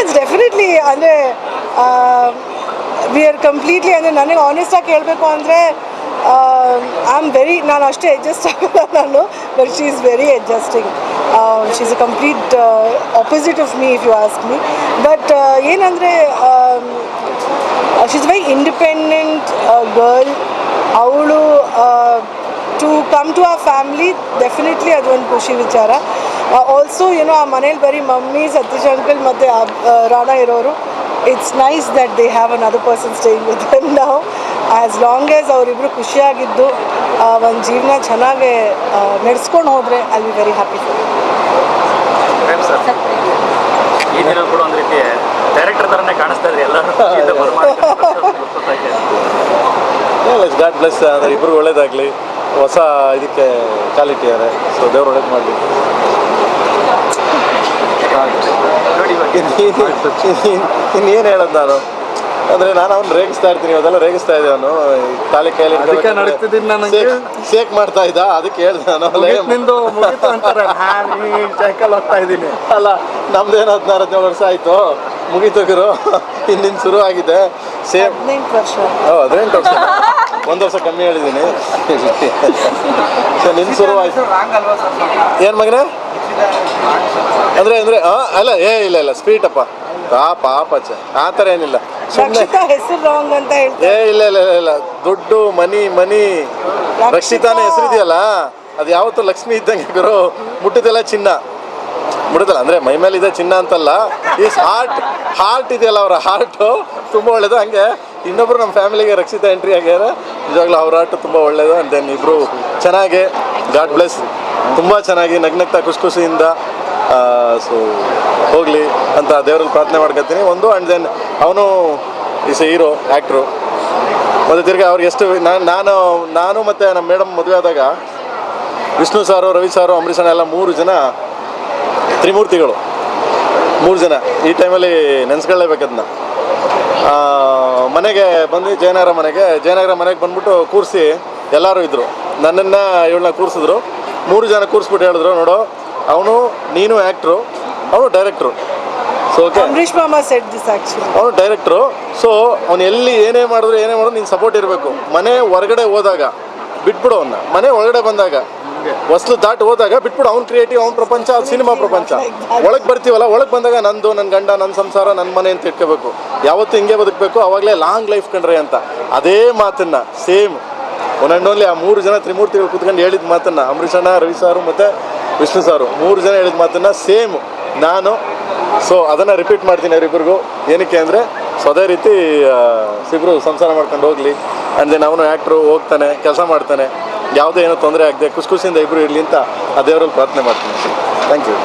It's definitely ಅಂದರೆ we are completely ಅಂದರೆ, ನನಗೆ ಆನೆಸ್ಟಾಗಿ ಕೇಳಬೇಕು ಅಂದರೆ ಐ ಆಮ್ ವೆರಿ ನಾನು ಅಷ್ಟೇ ಅಡ್ಜಸ್ಟ್ ಆಗಲ್ಲ ನಾನು but she is very adjusting she is a complete opposite of me if you ask me but ಏನಂದರೆ she is very independent girl ಅವಳು to come to a family definitely ಅದೊಂದು ಖುಷಿ ವಿಚಾರ. Also ಏನೋ ಆ ಮನೇಲಿ ಬರೀ ಮಮ್ಮಿ ಸತೀಶ್ ಅಂಕಲ್ ಮತ್ತು ರಾಣಾ ಇರೋರು it's nice that they have another person staying with them ನಾವು ಆ್ಯಸ್ ಲಾಂಗ್ ಆಸ್ ಅವರಿಬ್ಬರು ಖುಷಿಯಾಗಿದ್ದು ಒಂದು ಜೀವನ ಚೆನ್ನಾಗಿ ನಡೆಸ್ಕೊಂಡು ಹೋದರೆ I be very happy for sir ಈ ದಿನ ಕೂಡ ಒಂದು ರೀತಿ ಡೈರೆಕ್ಟರ್ ಥರನೇ ಕಾಣಿಸ್ತಾ ಇದ್ರಿ ಎಲ್ಲರೂ ಖುಷಿಯಿಂದ ಬರ್ಮಾಡ್ಕೊಂಡು ಗಾಡ್ ಬ್ಲೆಸ್ ಅಂದರೆ ಇಬ್ಬರು ಒಳ್ಳೇದಾಗಲಿ. ಹೊಸ ಇದಕ್ಕೆ ಕ್ವಾಲಿಟಿ ಅದೇ ಸೊ ದೇವ್ರು ಒಳ್ಳೇದು ಮಾಡಲಿ ನೋಡಿ ಇವಾಗ ಇನ್ನೇನು ಹೇಳೋದು ನಾನು? ಅಂದ್ರೆ ನಾನು ಅವ್ನು ರೇಗಿಸ್ತಾ ಇರ್ತೀನಿ ಅದೆಲ್ಲ ರೇಗಿಸ್ತಾ ಇದ್ದೆ ಅವನು. ತಾಲಿ ಕೈಲಿ ಅದಕ್ಕೆ ನಡೀತಿದ್ದೀನಿ ನನಗೆ. ಶೇಕ್ ಮಾಡ್ತಾ ಇದ್ದ ಅದಕ್ಕೆ ಹೇಳ್ದೆ ನಾನು. ಅಲ್ಲ ನಿಂದು ಮುಗಿತು ಅಂತಾರೆ. ನಾನು ಸೈಕಲ್ ಹೋಗ್ತಾ ಇದ್ದೀನಿ. ಅಲ್ಲ ನಮ್ದೇನು ಹದಿನಾರು ಹದಿನೇಳು ವರ್ಷ ಆಯಿತು. ಮುಗಿತೋಗಿರು ಇನ್ನಿಂದ ಶುರು ಆಗಿದೆ. ಸೇಮ್ ವರ್ಷ. ಓ ಹದಿನೆಂಟು ವರ್ಷ. ಒಂದು ವರ್ಷ ಕಮ್ಮಿ ಹೇಳಿದ್ದೀನಿ ಸೊ ಶುರು ಶುರುವಾಯ್ತು ಏನು ಮಗನೇ? ಅಂದರೆ ಅಂದ್ರೆ ಅಲ್ಲ ಏ ಇಲ್ಲ ಇಲ್ಲ ಸ್ವೀಟ್ ಅಪ್ಪ. ಪಾಪ ಆ ಥರ ಏನಿಲ್ಲ. ಸುಮ್ಮನೆ ರಕ್ಷಿತಾ ಹೆಸರು ರಾಂಗ್ ಅಂತ ಹೇಳ್ತಾರೆ ಏ ಇಲ್ಲ ಇಲ್ಲ ಇಲ್ಲ, ಇಲ್ಲ. ದುಡ್ಡು ಮನಿ ಮನಿ. ರಕ್ಷಿತಾನೇ ಹೆಸರಿದೆಯಲ್ಲ ಅದು ಯಾವತ್ತು ಲಕ್ಷ್ಮಿ ಇದ್ದಂಗೆ ಗುರು? ಮುಟ್ಟಿದೆಲ್ಲ ಚಿನ್ನ. ಮುಟ್ಟದಲ್ಲ ಅಂದ್ರೆ ಮೈ ಮೇಲೆ ಇದೆ ಚಿನ್ನ ಅಂತಲ್ಲ. ಈ ಹಾರ್ಟ್ ಹಾರ್ಟ್ ಇದೆಯಲ್ಲ ಅವರ ಹಾರ್ಟ್ ತುಂಬಾ ಒಳ್ಳೇದು. ಹಂಗೆ ಇನ್ನೊಬ್ರು ನಮ್ಮ ಫ್ಯಾಮಿಲಿಗೆ ರಕ್ಷಿತಾ ಎಂಟ್ರಿ ಆಗ್ಯಾರ. ನಿಜವಾಗ್ಲೂ ಅವ್ರ ಹಾರ್ಟ್ ತುಂಬಾ ಒಳ್ಳೇದು. ಅಂಡ್ ದೆನ್ ಇಬ್ರು ಚೆನ್ನಾಗಿ ಗಾಡ್ ಬ್ಲೆಸ್ ತುಂಬ ಚೆನ್ನಾಗಿ ನಗ್ನಗ್ತಾ ಖುಷಿ ಖುಷಿಯಿಂದ ಸೊ ಹೋಗಲಿ ಅಂತ ದೇವ್ರಲ್ಲಿ ಪ್ರಾರ್ಥನೆ ಮಾಡ್ಕೊತೀನಿ. ಒಂದು ಆ್ಯಂಡ್ ದೆನ್ ಅವನು ಈಸ್ ಎ ಹೀರೋ ಆ್ಯಕ್ಟ್ರು ಮತ್ತು ತಿರ್ಗಿ ಅವ್ರಿಗೆ ಎಷ್ಟು ನಾನು ನಾನು ನಾನು ಮತ್ತು ನಮ್ಮ ಮೇಡಮ್ ಮದುವೆ ಆದಾಗ ವಿಷ್ಣು ಸಾರು, ರವಿ ಸಾರು ಅಂಬರೀಷ್ ಎಲ್ಲ ಮೂರು ಜನ ತ್ರಿಮೂರ್ತಿಗಳು. ಮೂರು ಜನ. ಈ ಟೈಮಲ್ಲಿ ನೆನೆಸ್ಕೊಳ್ಳೇಬೇಕದನ್ನ ಮನೆಗೆ ಬಂದು ಜಯನಗರ ಮನೆಗೆ. ಜಯನಗರ ಮನೆಗೆ ಬಂದ್ಬಿಟ್ಟು ಕೂರಿಸಿ ಎಲ್ಲರೂ ಇದ್ದರು ನನ್ನನ್ನು, ಇವಳನ್ನ ಕೂರಿಸಿದ್ರು. ಮೂರು ಜನ ಕೂರಿಸ್ಬಿಟ್ಟು ಹೇಳಿದ್ರು ನೋಡು. ಅವನು ನೀನು ಆ್ಯಕ್ಟ್ರು ಅವನು ಡೈರೆಕ್ಟ್ರು ಸೊ ಓಕೆ ಅಂಬರೀಷ್ ಮಾಮ ಸೆಟ್ ದಿಸ್ ಆ್ಯಕ್ಚುಲಿ ಅವನು ಡೈರೆಕ್ಟ್ರು ಸೊ ಅವನು ಎಲ್ಲಿ ಏನೇ ಮಾಡಿದ್ರು ಏನೇ ಮಾಡಿದ್ರು ನೀನು ಸಪೋರ್ಟ್ ಇರಬೇಕು. ಮನೆ ಹೊರಗಡೆ ಹೋದಾಗ ಬಿಟ್ಬಿಡು ಅವನ್ನ ಮನೆ ಒಳಗಡೆ ಬಂದಾಗ ಹೊಸ್ಲು ದಾಟಿ ಹೋದಾಗ ಬಿಟ್ಬಿಡು. ಅವ್ನು ಕ್ರಿಯೇಟಿವ್ ಅವ್ನ ಪ್ರಪಂಚ ಅದು ಸಿನಿಮಾ ಪ್ರಪಂಚ. ಒಳಗೆ ಬರ್ತೀವಲ್ಲ ಒಳಗೆ ಬಂದಾಗ ನಂದು ನನ್ನ ಗಂಡ ನನ್ನ ಸಂಸಾರ ನನ್ನ ಮನೆ ಅಂತ ಇಟ್ಕೋಬೇಕು. ಯಾವತ್ತು ಹಿಂಗೆ ಬದುಕಬೇಕು ಅವಾಗಲೇ ಲಾಂಗ್ ಲೈಫ್ ಕಂಡ್ರೆ ಅಂತ. ಅದೇ ಮಾತನ್ನ ಸೇಮ್ ಒನ್ ಆ್ಯಂಡ್ ಓನ್ಲಿ ಆ ಮೂರು ಜನ ತ್ರಿಮೂರ್ತಿಗಳು ಕುತ್ಕೊಂಡು ಹೇಳಿದ ಮಾತನ್ನ ಅಂಬರೀಷ್ ಅಣ್ಣ, ರವಿ ಸಾರು ಮತ್ತು ವಿಷ್ಣು ಸಾರು. ಮೂರು ಜನ ಹೇಳಿದ ಮಾತನ್ನ ಸೇಮ್ ನಾನು. ಸೊ ಅದನ್ನು ರಿಪೀಟ್ ಮಾಡ್ತೀನಿ ಅವರಿಬ್ಬರಿಗೂ ಏನಕ್ಕೆ ಅಂದರೆ ಸೊ ಅದೇ ರೀತಿ ಇಬ್ಬರು ಸಂಸಾರ ಮಾಡ್ಕೊಂಡು ಹೋಗಲಿ. ಆ್ಯಂಡ್ ದೆನ್ ಅವನು ಆ್ಯಕ್ಟ್ರು ಹೋಗ್ತಾನೆ, ಕೆಲಸ ಮಾಡ್ತಾನೆ. ಯಾವುದೇ ಏನೋ ತೊಂದರೆ ಆಗದೆ ಖುಷಿ ಖುಷಿಯಿಂದ ಇಬ್ಬರು ಇರಲಿ ಅಂತ ಆ ದೇವರಲ್ಲಿ ಪ್ರಾರ್ಥನೆ ಮಾಡ್ತೀನಿ. Thank you